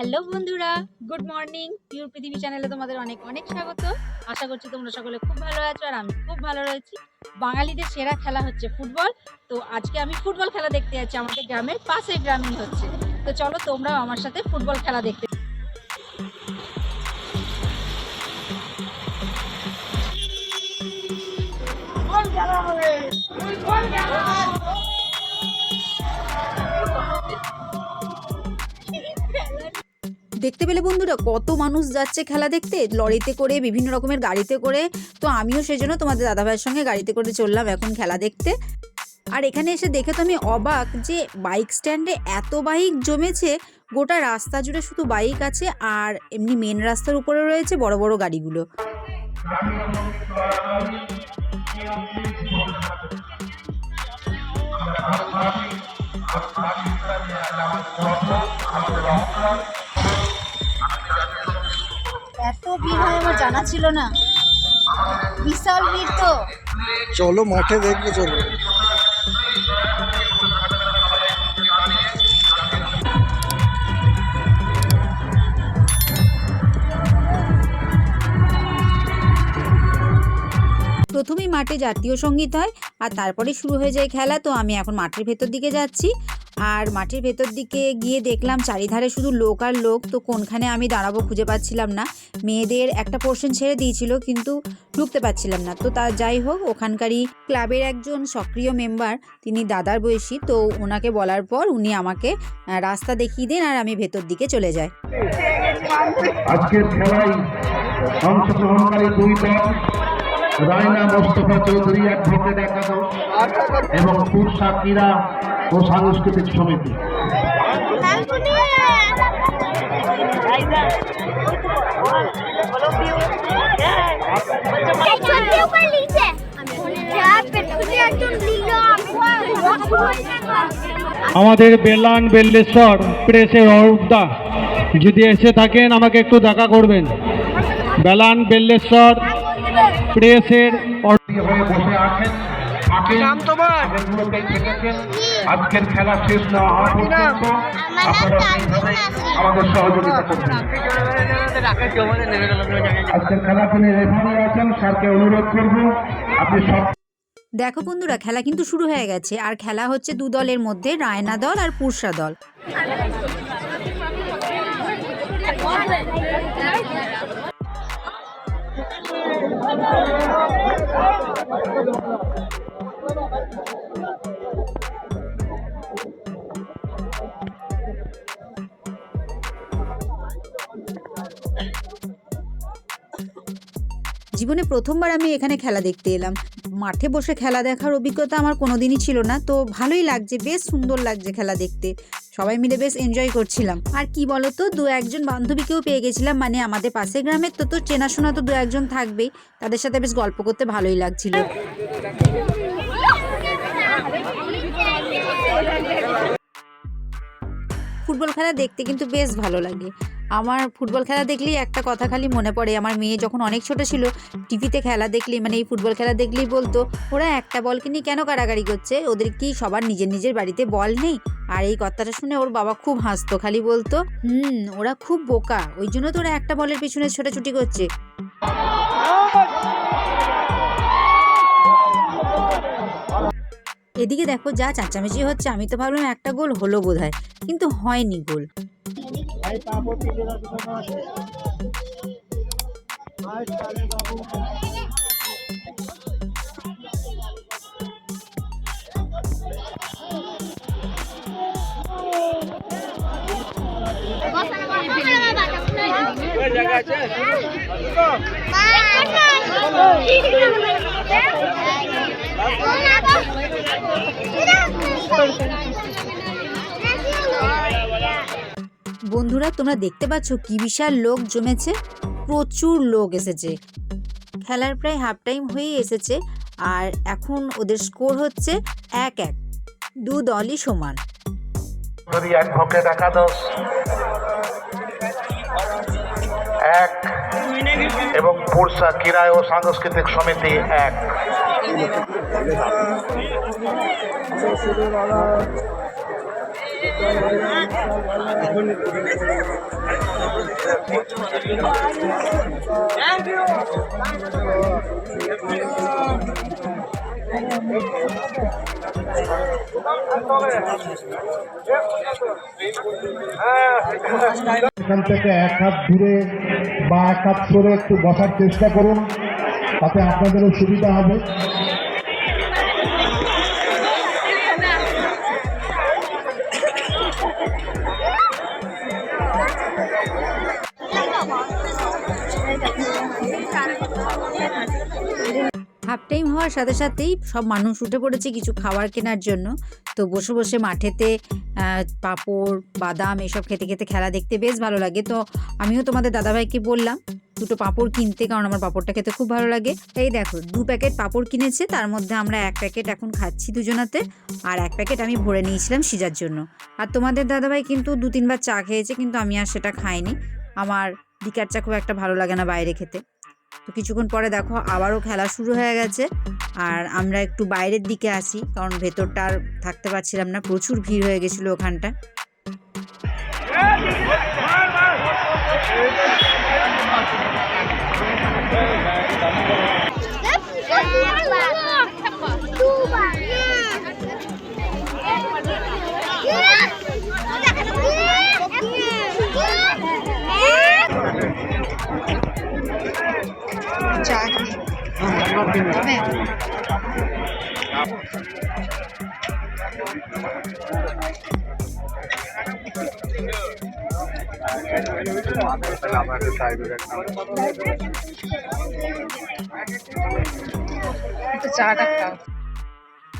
Hello বন্ধুরা, good morning. Pure পৃথিবী চ্যানেলে তোমাদের অনেক অনেক স্বাগত। আশা করছি তোমরা সকলে খুব ভালো আছো আর আমি খুব ভালো রয়েছি। বাঙালিদের সেরা খেলা হচ্ছে ফুটবল। তো আজকে আমি ফুটবল খেলা দেখতে যাচ্ছি, আমাদের গ্রামের পাশে গ্রামীণ হচ্ছে। তো চলো তোমরাও আমার সাথে ফুটবল খেলা দেখতে দেখতে পেলে বন্ধুরা কত মানুষ যাচ্ছে খেলা দেখতে, লরিতে করে, বিভিন্ন রকমের গাড়িতে করে। তো আমিও সেই জন্য তোমাদের দাদাভাইয়ের সঙ্গে গাড়িতে করে চললাম এখন খেলা দেখতে। আর এখানে এসে দেখে তো আমি অবাক যে বাইক স্ট্যান্ডে এত বাইক জমেছে, গোটা রাস্তা জুড়ে শুধু বাইক আছে আর এমনি মেন রাস্তার উপরে রয়েছে বড় বড় গাড়িগুলো। এত ভিড় হয় আমার জানা ছিল না। বিশাল ভিড় তো। চলো মাঠে দেখবে চলো। প্রথমেই মাঠে জাতীয় সংগীত হয় আর তারপরে শুরু হয়ে যায় খেলা। তো আমি এখন মাঠের ভেতর দিকে যাচ্ছি। আর মাঠের ভেতর দিকে গিয়ে দেখলাম চারিধারে শুধু লোক আর লোক, তো কোনখানে আমি দাঁড়াবো খুঁজে পাচ্ছিলাম না। মেয়েদের একটা পোর্শন ছেড়ে দিয়েছিল, কিন্তু ঢুকতে পারছিলাম না। তো তা যাই হোক, ওখানকারই ক্লাবের একজন সক্রিয় মেম্বার তিনি দাদার বয়সী, তো ওনাকে বলার পর উনি আমাকে রাস্তা দেখিয়ে দেন আর আমি ভেতর দিকে চলে যাই। রায়না মোস্তফা চৌধুরী অ্যাডভোকেট একাদশ এবং পুরসা ক্রীড়া ও সাংস্কৃতিক সমিতি। আমাদের বেলান বেল্লেশ্বর প্রেসের অরূপদা যদি এসে থাকেন আমাকে একটু দেখা করবেন। বেলান বেল্লেশ্বর প্রেসের বসে আছেন। নাম তোমার? আজকের খেলা শেষ না হওয়া পর্যন্ত আমাদের সহযোগিতা করবেন। আজকের খেলা তিনি রেফারি আছেন স্যারকে অনুরোধ করব আপনি সব দেখো বন্ধুরা খেলা কিন্তু শুরু হয়ে গেছে। আর খেলা হচ্ছে দু দলের মধ্যে রায়না দল আর পুরসা দল। জীবনে প্রথমবার আমি এখানে খেলা দেখতে এলাম। মাঠে বসে খেলা দেখার অভিজ্ঞতা আমার কোনোদিনই ছিল না, তো ভালোই লাগছে, বেশ সুন্দর লাগছে খেলা দেখতে। সবাই মিলে বেশ এনজয় করছিলাম। আর কি বলতো, দু একজন বান্ধবীকেও পেয়ে গেছিলাম মানে আমাদের পাশের গ্রামের, তো তো চেনাশোনা তো দু একজন থাকবেই। তাদের সাথে বেশ গল্প করতে ভালোই লাগছিল। ফুটবল খেলা দেখতে কিন্তু বেশ ভালো লাগে। আমার ফুটবল খেলা দেখলেই একটা কথা খালি মনে পড়ে। আমার মেয়ে যখন অনেক ছোট ছিল, টিভিতে খেলা দেখলেই মানে এই ফুটবল খেলা দেখলেই বলতো, ওরা একটা বলকে নিয়ে কেন কাড়াকাড়ি করছে? ওদের কি সবার নিজের নিজের বাড়িতে বল নেই? আর এই কথাটা শুনে ওর বাবা খুব হাসতো, খালি বলতো, হুম, ওরা খুব বোকা, ওই জন্য তো ওরা একটা বলের পিছনে ছোটাছুটি করছে। এদিকে দেখো, যা চাচামেচি হচ্ছে, আমি তো ভাবলাম একটা গোল হলো বোধহয়, কিন্তু হয়নি গোল। ভাই পাবো পিঠের দোকানও আছে আর তাহলে পাবো। জায়গা আছে বন্ধুরা, তোমরা দেখতে পাচ্ছ কি বিশাল লোক জমেছে? প্রচুর লোক এসেছে। খেলার প্রায় হাফ টাইম হয়েই এসেছে আর এখন ওদের স্কোর হচ্ছে এক এক, দু দলই সমান। অ্যাডভোকেট একাদশ এক এবং পুরসা ক্রীড়া ও সাংস্কৃতিক সমিতি এক। এখান থেকে এক হাত দূরে বা এক হাত সরে একটু বসার চেষ্টা করুন, তাতে আপনাদেরও সুবিধা হবে। হাফ টাইম হওয়ার সাথে সাথেই সব মানুষ উঠে পড়েছে কিছু খাবার কেনার জন্য। তো বসে বসে মাঠেতে পাঁপড়, বাদাম এসব খেতে খেতে খেলা দেখতে বেশ ভালো লাগে। তো আমিও তোমাদের দাদাভাইকে বললাম, দুটো পাঁপড় কিনতে, কারণ আমার পাঁপড়টা খেতে খুব ভালো লাগে। এই দেখো, দু প্যাকেট পাঁপড় কিনেছে, তার মধ্যে আমরা এক প্যাকেট এখন খাচ্ছি দুজনাতে, আর এক প্যাকেট আমি ভরে নিয়েছিলাম সিজার জন্য। আর তোমাদের দাদাভাই কিন্তু দু তিনবার চা খেয়েছে, কিন্তু আমি আর সেটা খাইনি। আমার বিকার চা খুব একটা ভালো লাগে না বাইরে খেতে। তো কিছুক্ষণ পরে দেখো আবারও খেলা শুরু হয়ে গেছে আর আমরা একটু বাইরের দিকে আসি কারণ ভেতরটা আর থাকতে পারছিলাম না প্রচুর ভিড় হয়ে গেছিল ওখানটা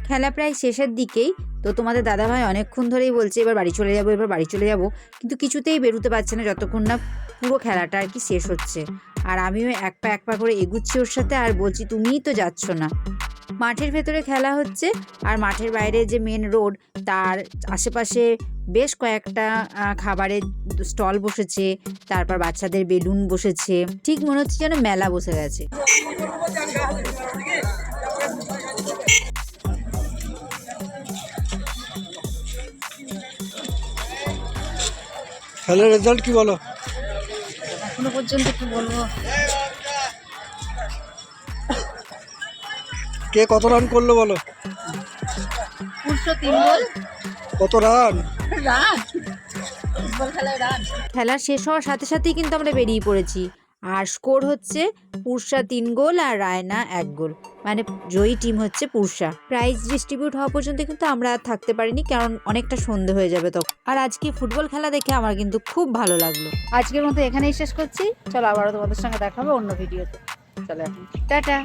খেলা প্রায় শেষের দিকেই তো তোমাদের দাদাভাই অনেকক্ষণ ধরেই বলছে, এবার বাড়ি চলে যাব, এবার বাড়ি চলে যাব। কিন্তু কিছুতেই বেরোতে পারছে না যতক্ষণ না পুরো খেলাটা আর কি শেষ হচ্ছে। আর আমিও এক পা এক পা করে এগুচ্ছি ওর সাথে আর বলছি, তুমিই তো যাচ্ছ না। মাঠের ভেতরে খেলা হচ্ছে আর মাঠের বাইরে যে মেন রোড তার আশেপাশে বেশ কয়েকটা খাবারের স্টল বসেছে, তারপর বাচ্চাদের বেলুন বসেছে, ঠিক মনে হচ্ছে যেন মেলা বসে গেছে। খেলার রেজাল্ট কি বলো? এখনও পর্যন্ত কি বলব? কে কত রান করল বলো? কত রান খেলা শেষ হওয়ার সাথে সাথেই কিন্তু আমরা বেরিয়ে পড়েছি। আর স্কোর হচ্ছে পুরসা তিন গোল আর রায়না এক গোল। মানে জয়ী টিম হচ্ছে পুরসা। প্রাইজ ডিস্ট্রিবিউট হওয়া পর্যন্ত কিন্তু আমরা আর থাকতে পারিনি, কারণ অনেকটা সন্ধে হয়ে যাবে তখন। আর আজকে ফুটবল খেলা দেখে আমার কিন্তু খুব ভালো লাগল। আজকের মতো এখানেই শেষ করছি। চলো আবারও তোমাদের সঙ্গে দেখাবো অন্য ভিডিওতে চলো টাটা!